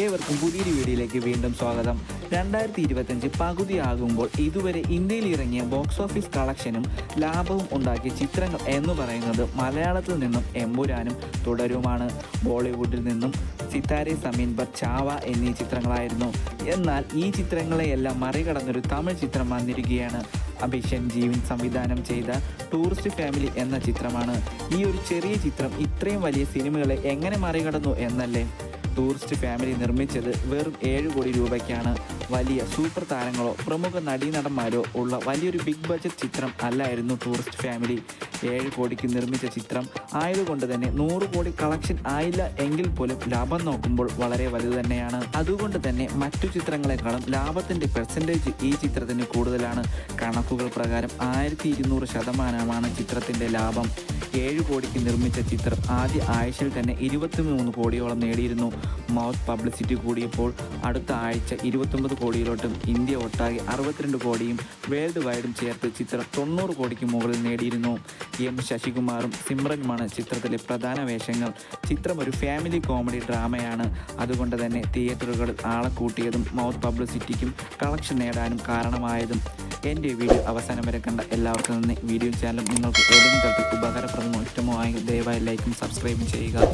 ഏവർക്കും പുതിയൊരു വീഡിയോയിലേക്ക് വീണ്ടും സ്വാഗതം. രണ്ടായിരത്തി ഇരുപത്തഞ്ച് പകുതിയാകുമ്പോൾ ഇതുവരെ ഇന്ത്യയിൽ ഇറങ്ങിയ ബോക്സ് ഓഫീസ് കളക്ഷനും ലാഭവും ഉണ്ടാക്കിയ ചിത്രങ്ങൾ എന്ന് പറയുന്നത് മലയാളത്തിൽ നിന്നും എമ്പുരാനും തുടരുമാണ്. ബോളിവുഡിൽ നിന്നും സിത്താരെ സമീൻ ബർ ചാവ എന്നീ ചിത്രങ്ങളായിരുന്നു. എന്നാൽ ഈ ചിത്രങ്ങളെയെല്ലാം മറികടന്നൊരു തമിഴ് ചിത്രം വന്നിരിക്കുകയാണ്. അഭിഷൻ ജീവൻ സംവിധാനം ചെയ്ത ടൂറിസ്റ്റ് ഫാമിലി എന്ന ചിത്രമാണ്. ഈ ഒരു ചെറിയ ചിത്രം ഇത്രയും വലിയ സിനിമകളെ എങ്ങനെ മറികടന്നു എന്നല്ലേ? ടൂറിസ്റ്റ് ഫാമിലി നിർമ്മിച്ചത് വെറും ഏഴ് കോടി രൂപയ്ക്കാണ്. വലിയ സൂപ്പർ താരങ്ങളോ പ്രമുഖ നടീനടന്മാരോ ഉള്ള വലിയൊരു ബിഗ് ബഡ്ജറ്റ് ചിത്രം അല്ലായിരുന്നു ടൂറിസ്റ്റ് ഫാമിലി. ഏഴ് കോടിക്ക് നിർമ്മിച്ച ചിത്രം ആയതുകൊണ്ട് തന്നെ നൂറ് കോടി കളക്ഷൻ ആയില്ല എങ്കിൽ പോലും ലാഭം നോക്കുമ്പോൾ വളരെ വലുത് തന്നെയാണ്. അതുകൊണ്ട് തന്നെ മറ്റു ചിത്രങ്ങളെക്കാളും ലാഭത്തിന്റെ പെർസെന്റേജ് ഈ ചിത്രത്തിന് കൂടുതലാണ്. കണക്കുകൾ പ്രകാരം ആയിരത്തി ഇരുന്നൂറ് ശതമാനമാണ് ചിത്രത്തിന്റെ ലാഭം. ഏഴ് കോടിക്ക് നിർമ്മിച്ച ചിത്രം ആദ്യ ആഴ്ചയിൽ തന്നെ ഇരുപത്തിമൂന്ന് കോടിയോളം നേടിയിരുന്നു. മൗത്ത് പബ്ലിസിറ്റി കൂടിയപ്പോൾ അടുത്ത ആഴ്ച ഇരുപത്തൊമ്പത് കോടിയിലോട്ടും ഇന്ത്യ ഒട്ടാകെ അറുപത്തിരണ്ട് കോടിയും വേൾഡ് വൈഡും ചേർത്ത് ചിത്രം തൊണ്ണൂറ് കോടിക്ക് മുകളിൽ നേടിയിരുന്നു. എം ശശികുമാറും സിമ്രനുമാണ് ചിത്രത്തിലെ പ്രധാന വേഷങ്ങൾ. ചിത്രം ഒരു ഫാമിലി കോമഡി ഡ്രാമയാണ്. അതുകൊണ്ട് തന്നെ തിയേറ്ററുകളിൽ ആളെ കൂട്ടിയതും മൗത്ത് പബ്ലിസിറ്റിക്കും കളക്ഷൻ നേടാനും കാരണമായതും. എന്റെ വീഡിയോ അവസാനം വരെ കണ്ട എല്ലാവർക്കും നന്ദി. വീഡിയോ ചാനൽ നിങ്ങൾക്ക് ഏതെങ്കിലും തരത്തിൽ ഉപകാരപ്രദമോ ഇഷ്ടമോ ആയെങ്കിൽ ദയവായി ലൈക്കും സബ്സ്ക്രൈബും ചെയ്യുക.